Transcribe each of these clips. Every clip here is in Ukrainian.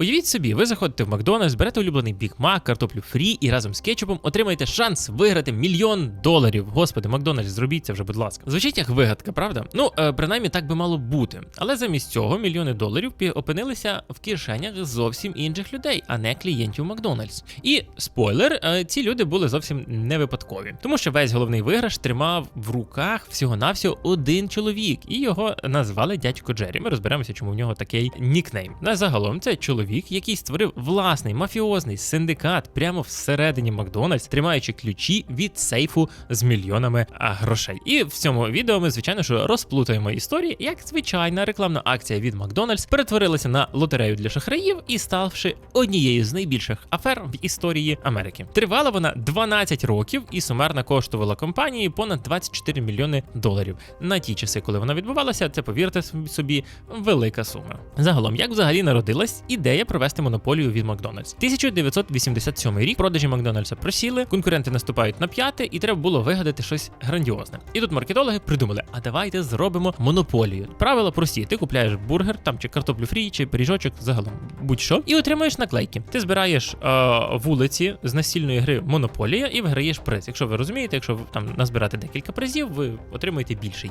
Уявіть собі, ви заходите в Макдональдс, берете улюблений Біг Мак, картоплю фрі і разом з кетчупом отримаєте шанс виграти мільйон доларів. Господи, Макдональдс, зробіть це вже, будь ласка. Звучить як вигадка, правда? Ну, е, принаймні так би мало бути. Але замість цього мільйони доларів опинилися в кишенях зовсім інших людей, а не клієнтів Макдональдс. І спойлер, е, ці люди були зовсім не випадкові, тому що весь головний виграш тримав в руках всього-навсього один чоловік, і його назвали дядько Джері. Ми розберемося, чому в нього такий нікнейм. На загалом це чоловік, який створив власний мафіозний синдикат прямо всередині Макдональдс, тримаючи ключі від сейфу з мільйонами грошей. І в цьому відео ми, звичайно, що розплутаємо історії, як звичайна рекламна акція від Макдональдс перетворилася на лотерею для шахраїв і ставши однією з найбільших афер в історії Америки. Тривала вона 12 років і сумарно коштувала компанії понад 24 мільйони доларів. На ті часи, коли вона відбувалася, це повірте собі велика сума. Загалом, як взагалі народилась ідея провести монополію від Макдональдс. 1987 рік продажі Макдональдса просіли, конкуренти наступають на п'яте, і треба було вигадати щось грандіозне. І тут маркетологи придумали: а давайте зробимо монополію. Правила прості: ти купляєш бургер там чи картоплю фрі, чи пиріжочок, загалом будь-що, і отримуєш наклейки. Ти збираєш е, вулиці з настільної гри Монополія і виграєш приз. Якщо ви розумієте, якщо там назбирати декілька призів, ви отримуєте більший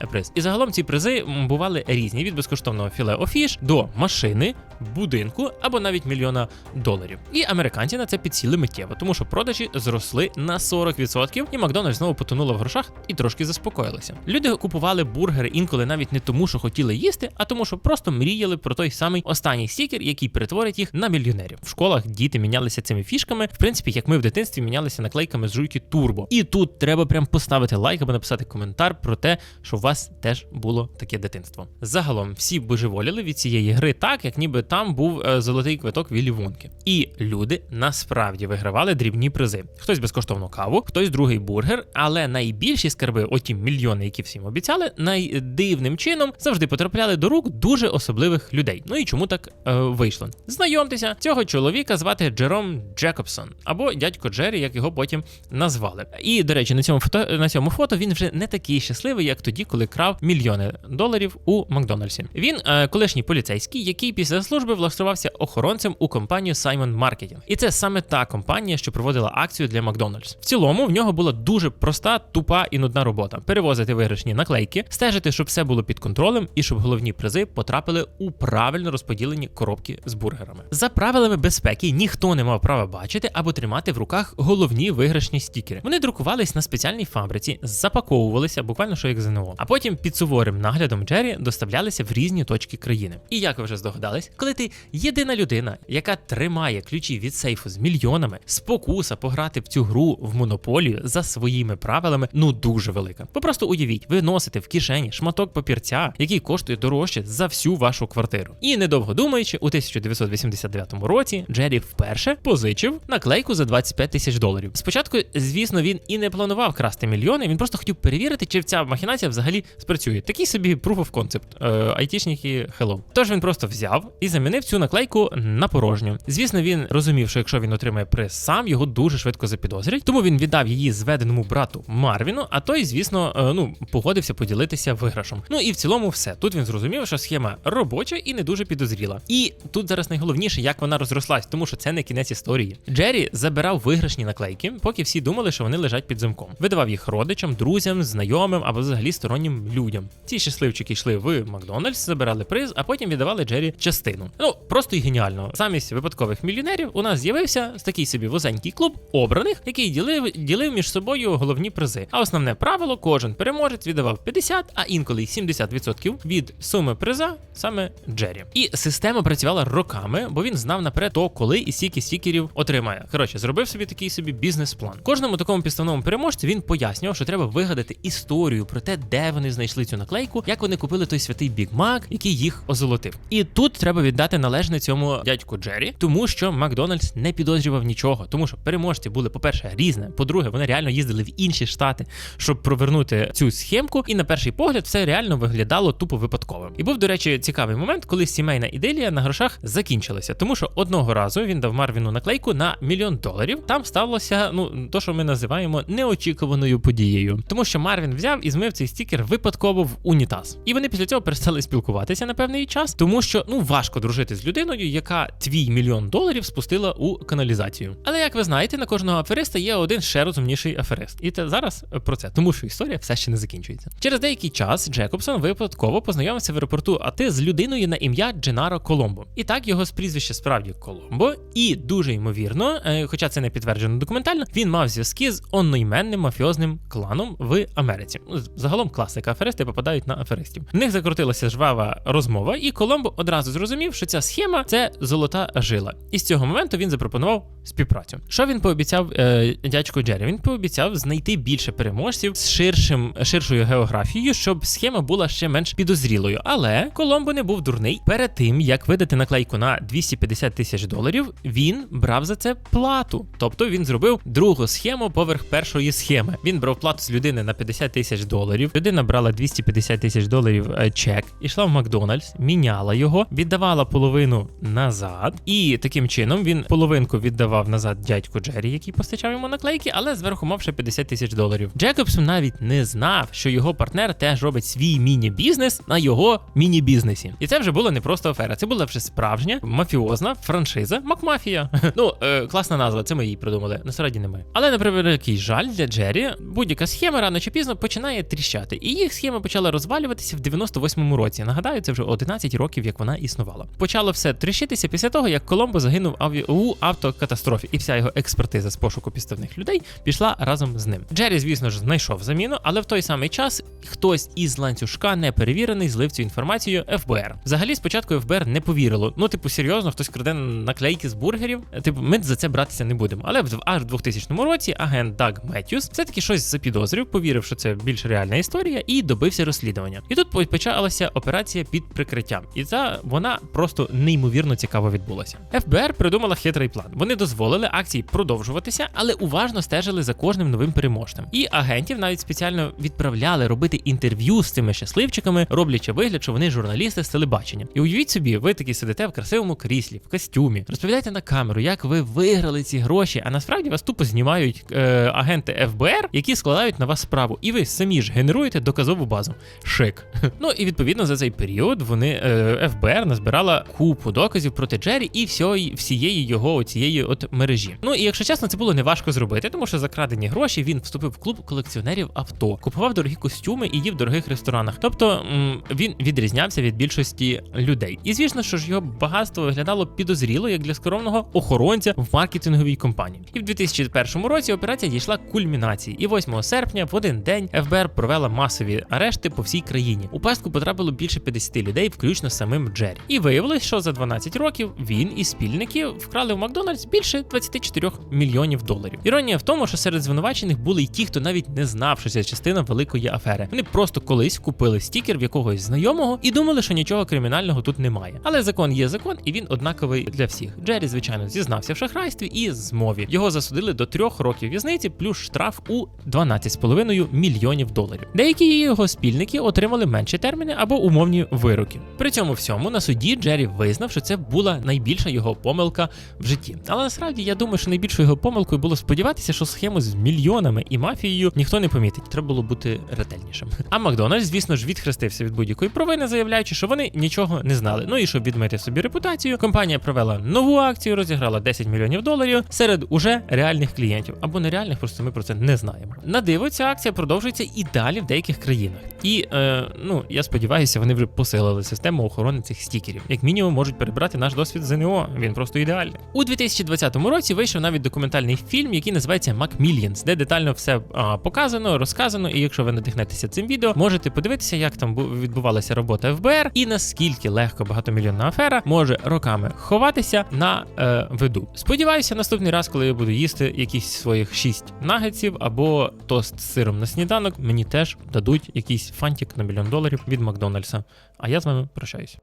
е, приз. І загалом ці призи бували різні від безкоштовного філе офіш до машини, будинку або навіть мільйона доларів. І американці на це підсіли миттєво, тому що продажі зросли на 40%, і Макдональдс знову потонула в грошах і трошки заспокоїлися. Люди купували бургери інколи навіть не тому, що хотіли їсти, а тому, що просто мріяли про той самий останній стікер, який перетворить їх на мільйонерів. В школах діти мінялися цими фішками, в принципі, як ми в дитинстві мінялися наклейками з жуйки Турбо. І тут треба прям поставити лайк або написати коментар про те, що у вас теж було таке дитинство. Загалом всі божеволіли від цієї гри так, як ніби там був е, золотий квиток Віллі Вонки. І люди насправді вигравали дрібні призи. Хтось безкоштовну каву, хтось другий бургер, але найбільші скарби, оті мільйони, які всім обіцяли, найдивним чином завжди потрапляли до рук дуже особливих людей. Ну і чому так е, вийшло? Знайомтеся, цього чоловіка звати Джером Джекобсон або дядько Джері, як його потім назвали. І до речі, на цьому фото на цьому фото він вже не такий щасливий, як тоді, коли крав мільйони доларів у Макдональдсі. Він е, колишній поліцейський, який після служби влаштувався охоронцем у компанію Simon Marketing. І це саме та компанія, що проводила акцію для Макдональдс. В цілому в нього була дуже проста, тупа і нудна робота: перевозити виграшні наклейки, стежити, щоб все було під контролем, і щоб головні призи потрапили у правильно розподілені коробки з бургерами. За правилами безпеки ніхто не мав права бачити або тримати в руках головні виграшні стікери. Вони друкувались на спеціальній фабриці, запаковувалися буквально що як ЗНО, а потім під суворим наглядом Джері доставлялися в різні точки країни. І як ви вже здогадались, коли ти єдина людина, яка тримає ключі від сейфу з мільйонами, спокуса пограти в цю гру в монополію за своїми правилами, ну дуже велика. Ви просто уявіть, ви носите в кишені шматок папірця, який коштує дорожче за всю вашу квартиру. І недовго думаючи, у 1989 році Джері вперше позичив наклейку за 25 тисяч доларів. Спочатку, звісно, він і не планував красти мільйони. Він просто хотів перевірити, чи ця махінація взагалі спрацює. Такий собі proof of concept. Е, айтішники hello. Тож він просто взяв і замінив цю наклейку на порожню. Звісно, він розумів, що якщо він отримає приз сам, його дуже швидко запідозрять. Тому він віддав її зведеному брату Марвіну, а той, звісно, е, ну погодився поділитися виграшом. Ну і в цілому все. Тут він зрозумів, що схема робоча і не дуже підозріла. І тут зараз найголовніше, як вона розрослась, тому що це не кінець історії. Джері забирав виграшні наклейки, поки всі думали, що вони лежать під замком. Видавав їх родичам, друзям, знайомим або взагалі стороннім людям. Ці щасливчики йшли в Макдональдс, забирали приз, а потім віддавали Джері частину. Ну просто і геніально. Замість випадкових мільйонерів у нас з'явився такий собі вузенький клуб обраних, який ділив ділив між собою головні призи. А основне правило: кожен переможець віддавав 50, а інколи й 70% від суми приза саме Джері. І система працювала роками, бо він знав наперед то, коли і скільки стікерів отримає. Коротше, зробив собі такий собі бізнес-план. Кожному такому підставному переможцю він пояснював, що треба вигадати історію про те, де вони знайшли цю наклейку, як вони купили той святий Біг Мак, який їх озолотив. І тут треба віддати належне цьому дядьку Джері, тому що Макдональдс не підозрював нічого, тому що переможці були, по-перше, різне. По-друге, вони реально їздили в інші штати, щоб провернути цю схемку. І на перший погляд все реально виглядало тупо випадковим. І був, до речі, цікавий момент, коли сімейна іделія на грошах закінчилася, тому що одного разу він дав Марвіну наклейку на мільйон доларів. Там сталося, ну то, що ми називаємо неочікуваною подією, тому що Марвін взяв і змив цей стікер випадково в унітаз. І вони після цього перестали спілкуватися на певний час, тому що ну важко дружити з людиною, яка твій мільйон доларів спустила у каналізацію. Але як ви знаєте, на кожного афериста є один ще розумніший аферист. І це зараз про це, тому що історія все ще не закінчується. Через деякий час Джекобсон випадково познайомився в аеропорту АТ з людиною на ім'я Дженаро Коломбо. І так його з прізвища справді Коломбо, і дуже ймовірно, е, хоча це не підтверджено документально, він мав зв'язки з одноіменним мафіозним кланом в Америці. Ну, Загалом класика аферисти попадають на аферистів. В них закрутилася жвава розмова, і Коломбо одразу зрозумів, що ця схема це золота жила. І з цього моменту він запропонував співпрацю. Що він пообіцяв е, дядько Джері? Він пообіцяв знайти більше переможців з ширшим ширшою географією, щоб схема була ще менш підозрілою. Але Коломбо не був дурний. Перед тим як видати наклейку на 250 тисяч доларів, він брав за це плату. Тобто він зробив другу схему поверх першої схеми. Він брав плату з людини на 50 тисяч доларів. Людина брала 250 тисяч доларів е, чек, ішла в Макдональдс, міняла його, віддавала половину назад, і таким чином він половинку віддавав назад дядьку Джері, який постачав йому наклейки, але зверху мав ще 50 тисяч доларів. Джекобсон навіть не знав, що його партнер теж робить свій міні-бізнес на його міні-бізнесі. І це вже була не просто афера, це була вже справжня мафіозна франшиза Макмафія. Ну, е, класна назва, це ми її придумали. Насправді немає. Але на превеликий жаль для Джері, будь-яка схема рано чи пізно починає тріщати. І їх схема почала розвалюватися в 98-му році. Нагадаю, це вже 11 років, як вона існувала. Почало все тріщитися після того, як Коломбо загинув у автокатастрофі, і вся його експертиза з пошуку підставних людей пішла разом з ним. Джері, звісно ж, знайшов заміну, але в той самий час хтось із ланцюжка неперевірений злив цю інформацію ФБР. Взагалі, спочатку ФБР не повірило. Ну, типу, серйозно, хтось краде наклейки з бургерів. Типу, ми за це братися не будемо. Але в аж в 2000 році агент Даг Меттюс все-таки щось запідозрив, повірив, що це більш реальна історія, і добився розслідування. І тут почалася операція під прикриттям, і ця вона просто неймовірно цікаво відбулася. ФБР придумала хитрий план. Вони дозволили акції продовжуватися, але уважно стежили за кожним новим переможцем. І агентів навіть спеціально відправляли робити інтерв'ю з цими щасливчиками, роблячи вигляд, що вони журналісти з телебачення. І уявіть собі, ви такі сидите в красивому кріслі, в костюмі, розповідаєте на камеру, як ви виграли ці гроші, а насправді вас тупо знімають е, агенти ФБР, які складають на вас справу, і ви самі ж генеруєте доказову базу. Шик. Ну і відповідно за цей період вони е, ФБР назбирала купу доказів проти Джері і всьої, всієї його цієї от мережі. Ну і якщо чесно, це було неважко зробити, тому що за крадені гроші він вступив в клуб колекціонерів авто, купував дорогі костюми і їв в дорогих ресторанах. Тобто він відрізнявся від більшості людей. І звісно, що ж його багатство виглядало підозріло як для скромного охоронця в маркетинговій компанії. І в 2001 році операція дійшла кульмінації. І 8 серпня в один день ФБР провела масові арешти по всій країні. У пастку потрапило більше 50 людей, включно з самим Джері. І виявилось, що за 12 років він і спільники вкрали в Макдональдс більше 24 мільйонів доларів. Іронія в тому, що серед звинувачених були й ті, хто навіть не знав, що це частина великої афери. Вони просто колись купили стікер в якогось знайомого і думали, що нічого кримінального тут немає. Але закон є закон, і він однаковий для всіх. Джері, звичайно, зізнався в шахрайстві і змові. Його засудили до трьох років в'язниці, плюс штраф у 12,5 мільйонів доларів. Деякі його спільники отримали менші терміни або умовні вироки. При цьому всьому на суді Джері визнав, що це була найбільша його помилка в житті. Але насправді я думаю, що найбільшою його помилкою було сподіватися, що схему з мільйонами і мафією ніхто не помітить. Треба було бути ретельнішим. А Макдональдс, звісно ж, відхрестився від будь-якої провини, заявляючи, що вони нічого не знали. Ну і щоб відмити собі репутацію, компанія провела нову акцію, розіграла 10 мільйонів доларів серед уже реальних клієнтів або нереальних, просто ми про це не знаємо. На диво, ця акція продовжується і далі в деяких країнах. І е, ну я сподіваюся, вони вже посилили систему охорони цих стікерів. Як мінімум, можуть перебрати наш досвід ЗНО. Він просто ідеальний. У 2020 році вийшов навіть документальний фільм, який називається Macmillions, де детально все а, показано, розказано. І якщо ви надихнетеся цим відео, можете подивитися, як там відбувалася робота ФБР і наскільки легко багатомільйонна афера може роками ховатися на е, виду. Сподіваюся, наступний раз, коли я буду їсти якісь своїх 6 нагетсів або тост з сиром на сніданок, мені теж дадуть якийсь фантик на мільйон доларів від Макдональдса. А я з вами прощаюсь.